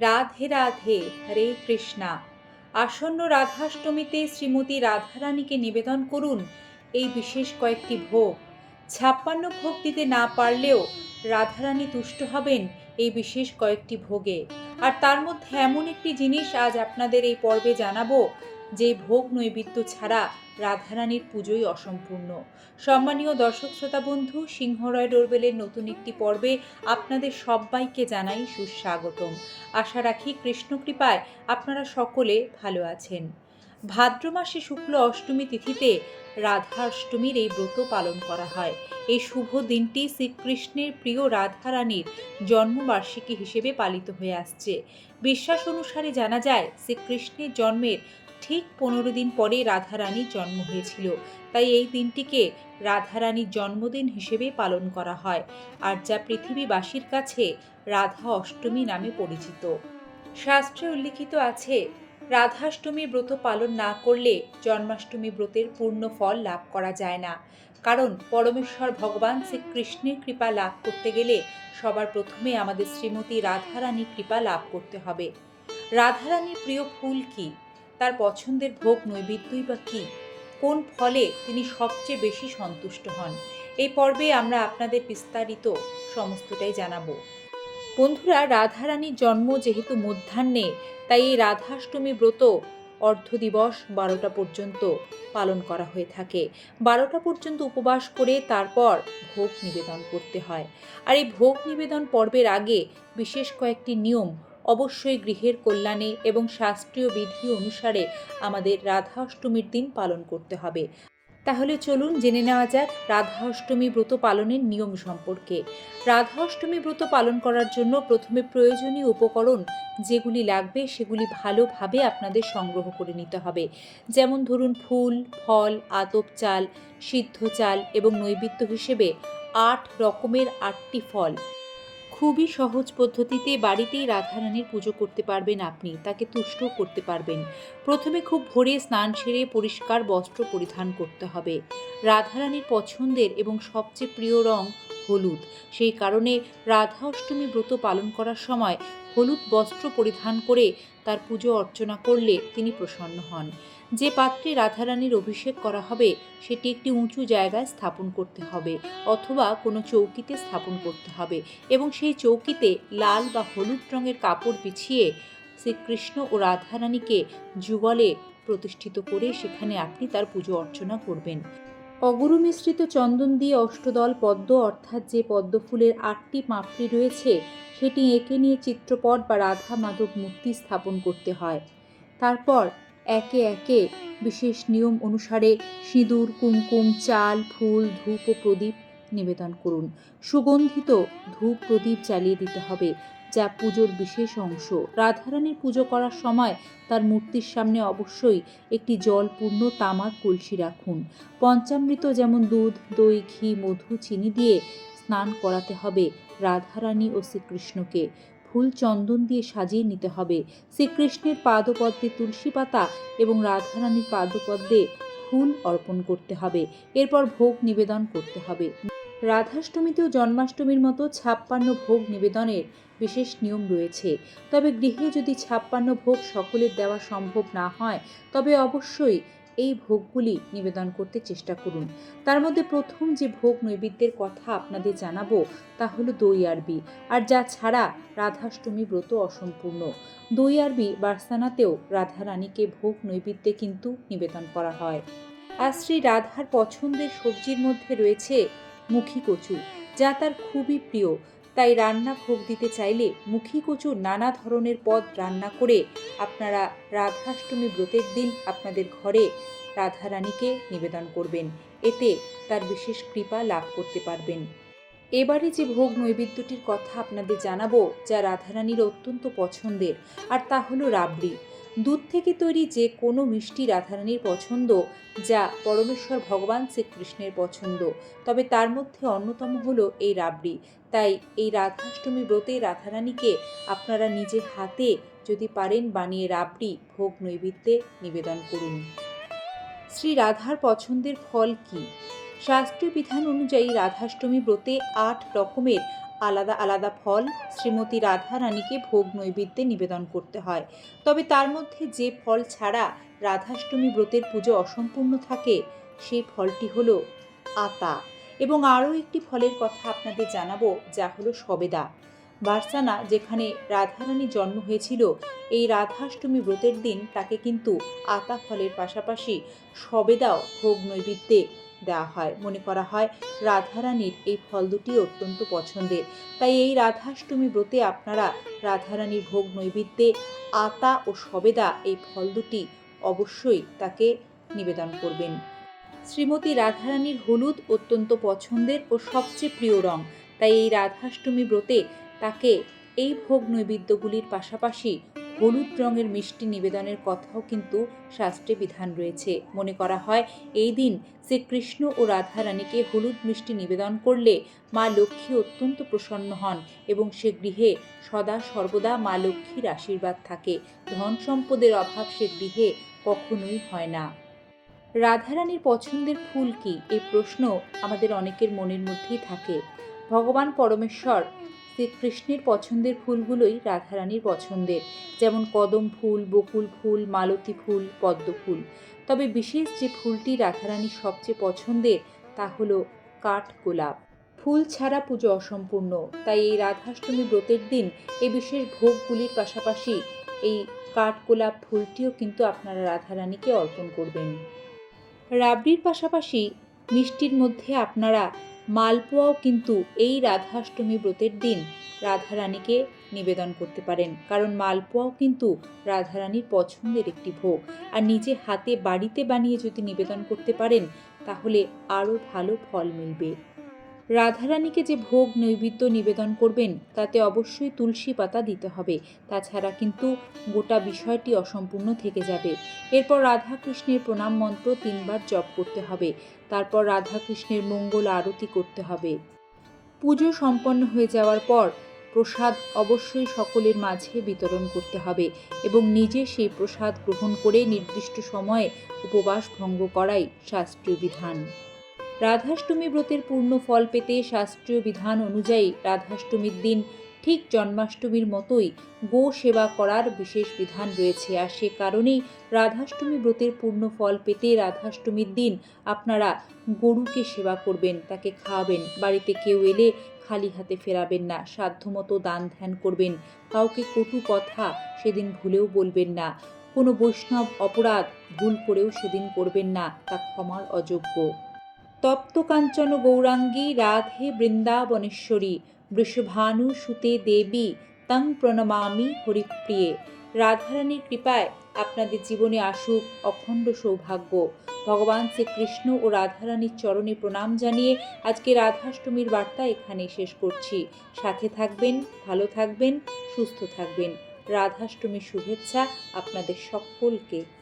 রাধে রাধে, হরে কৃষ্ণা। আসন্ন রাধাষ্টমীতে শ্রীমতী রাধারানীকে নিবেদন করুন এই বিশেষ কয়েকটি ভোগ। ছাপ্পান্ন ভোগ দিতে না পারলেও রাধারানী তুষ্ট হবেন এই বিশেষ কয়েকটি ভোগে। আর তার মধ্যে এমন একটি জিনিস আজ আপনাদের এই পর্বে জানাব যে ভোগ নৈবেদ্য ছাড়া রাধারানীর পুজোই অসম্পূর্ণ। সম্মানীয় দর্শক শ্রোতা বন্ধু, সিংহরয় ডোরবেলের নতুন একটি পর্বে আপনাদের সবাইকে জানাই সুস্বাগতম। আশা রাখি কৃষ্ণ কৃপায় আপনারা সকলে ভালো আছেন। ভাদ্র মাসে শুক্ল অষ্টমী তিথিতে রাধা অষ্টমীর এই ব্রত পালন করা হয়। এই শুভ দিনটি শ্রীকৃষ্ণের প্রিয় রাধারানীর জন্মবার্ষিকী হিসেবে পালিত হয়ে আসছে। বিশ্বাস অনুসারে জানা যায়, শ্রীকৃষ্ণের জন্মের ঠিক পনেরো দিন পরে রাধারানীর জন্ম হয়েছিল। তাই এই দিনটিকে রাধারানীর জন্মদিন হিসেবে পালন করা হয় আর যা পৃথিবীবাসীর কাছে রাধা অষ্টমী নামে পরিচিত। শাস্ত্রে উল্লিখিত আছে রাধাষ্টমী ব্রত পালন না করলে জন্মাষ্টমী ব্রতের পূর্ণ ফল লাভ করা যায় না। কারণ পরমেশ্বর ভগবান শ্রীকৃষ্ণের কৃপা লাভ করতে গেলে সবার প্রথমে আমাদের শ্রীমতী রাধারানীর কৃপা লাভ করতে হবে। রাধারানীর প্রিয় ফুল কি? তার পছন্দের ভোগ নৈবেদ্যই বা কী? কোন ফলে তিনি সবচেয়ে বেশি সন্তুষ্ট হন? এই পর্বে আমরা আপনাদের বিস্তারিত সমস্তটাই জানাব। বন্ধুরা, রাধারানীর জন্ম যেহেতু মধ্যাহ্নে, তাই এই রাধাষ্টমী ব্রত অর্ধ দিবস বারোটা পর্যন্ত পালন করা হয়ে থাকে। বারোটা পর্যন্ত উপবাস করে তারপর ভোগ নিবেদন করতে হয়। আর এই ভোগ নিবেদন পর্বের আগে বিশেষ কয়েকটি নিয়ম অবশ্যই গৃহের কল্যাণে এবং শাস্ত্রীয় বিধি অনুসারে আমাদের রাধা অষ্টমীর দিন পালন করতে হবে। তাহলে চলুন জেনে নেওয়া যাক রাধা অষ্টমী ব্রত পালনের নিয়ম সম্পর্কে। রাধা অষ্টমী ব্রত পালন করার জন্য প্রথমে প্রয়োজনীয় উপকরণ যেগুলি লাগবে সেগুলি ভালোভাবে আপনাদের সংগ্রহ করে নিতে হবে। যেমন ধরুন ফুল, ফল, আতপ চাল, সিদ্ধ চাল এবং নৈবেদ্য হিসেবে আট রকমের আটটি ফল। খুবই সহজ পদ্ধতিতে বাড়িতেই রাধারানীর পুজো করতে পারবেন আপনি, তাকে তুষ্ট করতে পারবেন। প্রথমে খুব ভোরে স্নান সেরে পরিষ্কার বস্ত্র পরিধান করতে হবে। রাধারানীর পছন্দের এবং সবচেয়ে প্রিয় রং হলুদ। সেই কারণে রাধা অষ্টমী ব্রত পালন করার সময় হলুদ বস্ত্র পরিধান করে তার পুজো অর্চনা করলে তিনি প্রসন্ন হন। যে পাত্রে রাধারানীর অভিষেক করা হবে, সেটি একটি উঁচু জায়গায় স্থাপন করতে হবে অথবা কোনো চৌকিতে স্থাপন করতে হবে এবং সেই চৌকিতে লাল বা হলুদ রঙের কাপড় বিছিয়ে শ্রীকৃষ্ণ ও রাধারানীকে যুগলে প্রতিষ্ঠিত করে সেখানে আপনি তার পুজো অর্চনা করবেন। অগুরু মিশ্রিত চন্দন দিয়ে অষ্টদল পদ্ম অর্থাৎ যে পদ্ম ফুলের আটটি পাপড়ি রয়েছে, সেটি এঁকে নিয়ে চিত্রপট বা রাধা মাধব মূর্তি স্থাপন করতে হয়। তারপর একে একে বিশেষ নিয়ম অনুসারে সিঁদুর, কুমকুম, চাল, ফুল, ধূপ ও প্রদীপ নিবেদন করুন। সুগন্ধিত ধূপ প্রদীপ জ্বালিয়ে দিতে হবে, যা পুজোর বিশেষ অংশ। রাধারানীর পুজো করার সময় তার মূর্তির সামনে অবশ্যই একটি জলপূর্ণ তামার কলসি রাখুন। পঞ্চামৃত যেমন দুধ, দই, ঘি, মধু, চিনি দিয়ে স্নান করাতে হবে রাধারানী ও শ্রীকৃষ্ণকে। ফুল চন্দন দিয়ে সাজিয়ে নিতে হবে। শ্রীকৃষ্ণের পাদপদ্মে তুলসী পাতা এবং রাধারানীর পাদপদ্মে ফুল অর্পণ করতে হবে। এরপর ভোগ নিবেদন করতে হবে। রাধাষ্টমীতেও জন্মাষ্টমীর মতো ছাপ্পান্ন ভোগ নিবেদনের বিশেষ নিয়ম রয়েছে। তবে গৃহে যদি ছাপ্পান্ন ভোগ সকলের দেওয়া সম্ভব না হয়, তবে অবশ্যই এই ভোগগুলি নিবেদন করতে চেষ্টা করুন। তার মধ্যে প্রথম যে ভোগ নৈবেদ্যের কথা আপনাদের জানাব, তা হলো দই আরবি। আর যা ছাড়া রাধাষ্টমী ব্রত অসম্পূর্ণ। দই আরবি বার্সানাতেও রাধারানীকে ভোগ নৈবেদ্যে কিন্তু নিবেদন করা হয়। আর শ্রী রাধার পছন্দের সবজির মধ্যে রয়েছে মুখী কচু, যা তার খুবই প্রিয়। তাই রান্না ভোগ দিতে চাইলে মুখী কচু নানা ধরনের পদ রান্না করে আপনারা রাধাষ্টমী ব্রতের দিন আপনাদের ঘরে রাধারানীকে নিবেদন করবেন। এতে তার বিশেষ কৃপা লাভ করতে পারবেন। এবারে যে ভোগ নৈবেদ্যটির কথা আপনাদের জানাব, যা রাধারানীর অত্যন্ত পছন্দের, আর তা হলো রাবড়ি। দুধ থেকে তৈরি যে কোনো মিষ্টি রাধারানীর পছন্দ, যা পরমেশ্বর ভগবান শ্রীকৃষ্ণের পছন্দ। তবে তার মধ্যে অন্যতম হলো এই রাবড়ি। তাই এই রাধাষ্টমী ব্রতে রাধারানীকে আপনারা নিজের হাতে যদি পারেন বানিয়ে রাবড়ি ভোগ নৈবেদ্যে নিবেদন করুন। শ্রী রাধার পছন্দের ফল কি? শাস্ত্রীয় বিধান অনুযায়ী রাধাষ্টমী ব্রতে আট রকমের আলাদা আলাদা ফল শ্রীমতী রাধা রানীকে ভোগ নৈবেদ্যে নিবেদন করতে হয়। তবে তার মধ্যে যে ফল ছাড়া রাধাষ্টমী ব্রতের পুজো অসম্পূর্ণ থাকে সেই ফলটি হলো আতা। এবং আরও একটি ফলের কথা আপনাদের জানাব, যা হলো সবেদা। বার্সানা, যেখানে রাধারানীর জন্ম হয়েছিল, এই রাধাষ্টমী ব্রতের দিন তাকে কিন্তু আতা ফলের পাশাপাশি সবেদাও ভোগ নৈবেদ্যে দেওয়া হয়। মনে করা হয়, রাধারানীর এই ফল দুটি অত্যন্ত পছন্দের। তাই এই রাধাষ্টমী ব্রতে আপনারা রাধারানীর ভোগ নৈবেদ্যে আতা ও সবেদা এই ফল দুটি অবশ্যই তাকে নিবেদন করবেন। শ্রীমতী রাধারানীর হলুদ অত্যন্ত পছন্দের ও সবচেয়ে প্রিয় রং। তাই এই রাধাষ্টমী ব্রতে তাকে এই ভোগ নৈবেদ্যগুলির পাশাপাশি হলুদ রঙের মিষ্টি নিবেদনের কথাও কিন্তু শাস্ত্রে বিধান রয়েছে। মনে করা হয়, এই দিন শ্রীকৃষ্ণ ও রাধা রানীকে হলুদ মিষ্টি নিবেদন করলে মা লক্ষ্মী অত্যন্ত প্রসন্ন হন এবং সে গৃহে সদা সর্বদা মা লক্ষ্মীর আশীর্বাদ থাকে। ধন সম্পদের অভাব সে গৃহে কখনোই হয় না। রাধারানীর পছন্দের ফুল কি? এই প্রশ্ন আমাদের অনেকের মনের মধ্যেই থাকে। ভগবান পরমেশ্বর শ্রীকৃষ্ণের পছন্দের ফুলগুলোই রাধারানীর পছন্দের, যেমন কদম ফুল, বকুল ফুল, মালতী ফুল, পদ্ম ফুল। তবে বিশেষ যে ফুলটি রাধারানীর সবচেয়ে পছন্দের, তা হলো কাঠ গোলাপ। ফুল ছাড়া পুজো অসম্পূর্ণ, তাই এই রাধাষ্টমী ব্রতের দিন এই বিশেষ ভোগগুলির পাশাপাশি এই কাঠগোলাপ ফুলটিও কিন্তু আপনারা রাধারানীকে অর্পণ করবেন। রাবড়ির পাশাপাশি মিষ্টির মধ্যে আপনারা মালপোয়াও কিন্তু এই রাধাষ্টমী ব্রতের দিন রাধারানীকে নিবেদন করতে পারেন। কারণ মালপোয়াও কিন্তু রাধারানীর পছন্দের একটি ভোগ। আর নিজে হাতে বাড়িতে বানিয়ে যদি নিবেদন করতে পারেন, তাহলে আরও ভালো ফল মিলবে। রাধারানীকে যে ভোগ নৈবেদ্য নিবেদন করবেন, তাতে অবশ্যই তুলসী পাতা দিতে হবে। তাছাড়া কিন্তু গোটা বিষয়টি অসম্পূর্ণ থেকে যাবে। এরপর রাধাকৃষ্ণের প্রণাম মন্ত্র তিনবার জপ করতে হবে। তারপর রাধাকৃষ্ণের মঙ্গল আরতি করতে হবে। পুজো সম্পন্ন হয়ে যাওয়ার পর প্রসাদ অবশ্যই সকলের মাঝে বিতরণ করতে হবে এবং নিজে সেই প্রসাদ গ্রহণ করে নির্দিষ্ট সময়ে উপবাস ভঙ্গ করাই শাস্ত্রীয় বিধান। রাধাষ্টমী ব্রতের পূর্ণ ফল পেতে শাস্ত্রীয় বিধান অনুযায়ী রাধাষ্টমীর দিন ঠিক জন্মাষ্টমীর মতোই গো সেবা করার বিশেষ বিধান রয়েছে। আর সে কারণেই রাধাষ্টমী ব্রতের পূর্ণ ফল পেতে রাধাষ্টমীর দিন আপনারা গরুকে সেবা করবেন, তাকে খাওয়াবেন, বাড়িতে কেউ এলে খালি হাতে ফেরাবেন না, সাধ্যমতো দান ধ্যান করবেন, কাউকে কটু কথা সেদিন ভুলেও বলবেন না, কোনো বৈষ্ণব অপরাধ ভুল করেও সেদিন করবেন না, তা ক্ষমার অযোগ্য। তপ্ত কাঞ্চন গৌরাঙ্গী, রাধে বৃন্দাবনেশ্বরী, বৃষভানু সুতে দেবী তং প্রণমামি হরিপ্রিয়ে। রাধারানীর কৃপায় আপনাদের জীবনে আসুক অখণ্ড সৌভাগ্য। ভগবান শ্রীকৃষ্ণ ও রাধারানীর চরণে প্রণাম জানিয়ে আজকে রাধাষ্টমীর বার্তা এখানে শেষ করছি। সাথে থাকবেন, ভালো থাকবেন, সুস্থ থাকবেন। রাধাষ্টমীর শুভেচ্ছা আপনাদের সকলকে।